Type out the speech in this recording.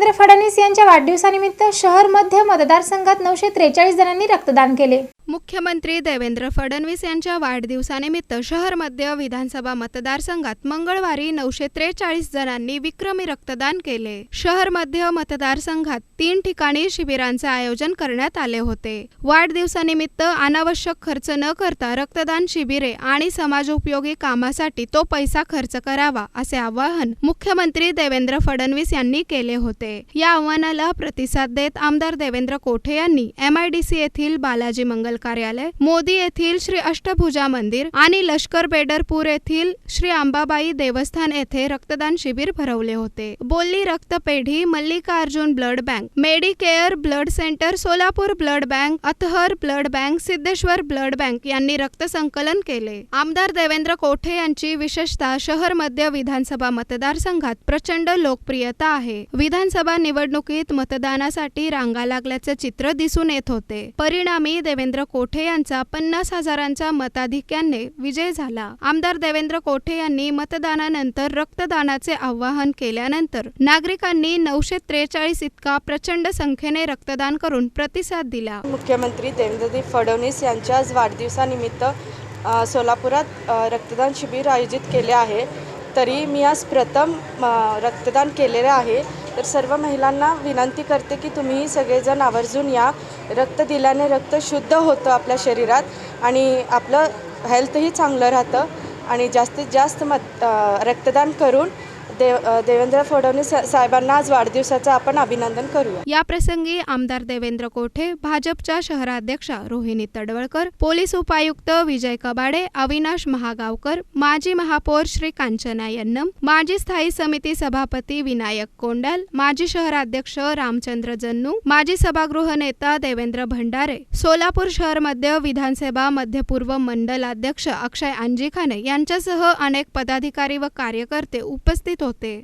देवेंद्र फडणवीस यांच्या वाढदिवसानिमित्त शहर मध्य मतदारसंघात नऊशे त्रेचाळीस जणांनी रक्तदान केले. मुख्यमंत्री देवेंद्र फडणवीस यांच्या वाढदिवसानिमित्त शहर मध्य विधानसभा मतदारसंघात मंगळवारी नऊशे त्रेचाळीस जणांनी विक्रमी रक्तदान केले. शहर मध्य मतदारसंघात तीन ठिकाणी शिबिरांचे आयोजन करण्यात आले होते. वाढदिवसानिमित्त अनावश्यक खर्च न करता रक्तदान शिबिरे आणि समाजोपयोगी कामासाठी तो पैसा खर्च करावा असे आवाहन मुख्यमंत्री देवेंद्र फडणवीस यांनी केले होते. या आव्हानाला प्रतिसाद देत आमदार देवेंद्र कोठे यांनी एमआयडीसी येथील बालाजी मंगल कार्यालय मोदी येथील श्री अष्टभुजा मंदिर आणि लष्कर बेडरपूर येथील श्री अंबाबाई देवस्थान येथे रक्तदान शिबिर भरवले होते. बोलली रक्तपेढी Mallikarjun blood bank Medicare blood centre Solapur blood bank Athar blood bank Siddheshwar blood bank यांनी रक्त संकलन केले. आमदार देवेंद्र कोठे यांची विशेषतः शहर मध्य विधानसभा मतदारसंघात प्रचंड लोकप्रियता आहे. विधानसभा निवडणुकीत मतदानासाठी रांगा लागल्याचे चित्र दिसून येत होते. परिणामी देवेंद्र कोठे यांचा पन्नास हजारांच्या मताधिक्याने विजय झाला. आमदार देवेंद्र कोठे यांनी मतदानानंतर रक्तदानाचे आवाहन केल्यानंतर नागरिकांनी नऊशे त्रेचाळीस इतका प्रचंड संख्येने रक्तदान करून प्रतिसाद दिला. मुख्यमंत्री देवेंद्रजी फडणवीस यांच्या आज वाढदिवसानिमित्त सोलापुरात रक्तदान शिबिर आयोजित केले आहे. तरी मी आज प्रथम रक्तदान केलेले आहे. तर सर्व महिलांना विनंती करते की तुम्ही सगळेजण आवर्जून या. रक्त दिल्याने रक्त शुद्ध होतं आपल्या शरीरात आणि आपलं हेल्थही चांगलं राहतं. आणि जास्तीत जास्त मत रक्तदान करून देव देवेंद्र फडणवीस साहेबांना आज वाढदिवसाचं आपण अभिनंदन करूया. या प्रसंगी आमदार देवेंद्र कोठे भाजपच्या शहराध्यक्षा रोहिणी तडवळकर पोलीस उपायुक्त विजय कबाडे अविनाश महागावकर माजी महापौर श्री कांचना यन्नम माजी स्थायी समिती सभापती विनायक कोंडाल माजी शहराध्यक्ष रामचंद्र जन्नू माजी सभागृह नेता देवेंद्र भंडारे सोलापूर शहर मध्य विधानसभा मध्यपूर्व मंडलाध्यक्ष अक्षय अंजिखाने यांच्यासह अनेक पदाधिकारी व कार्यकर्ते उपस्थित होते. o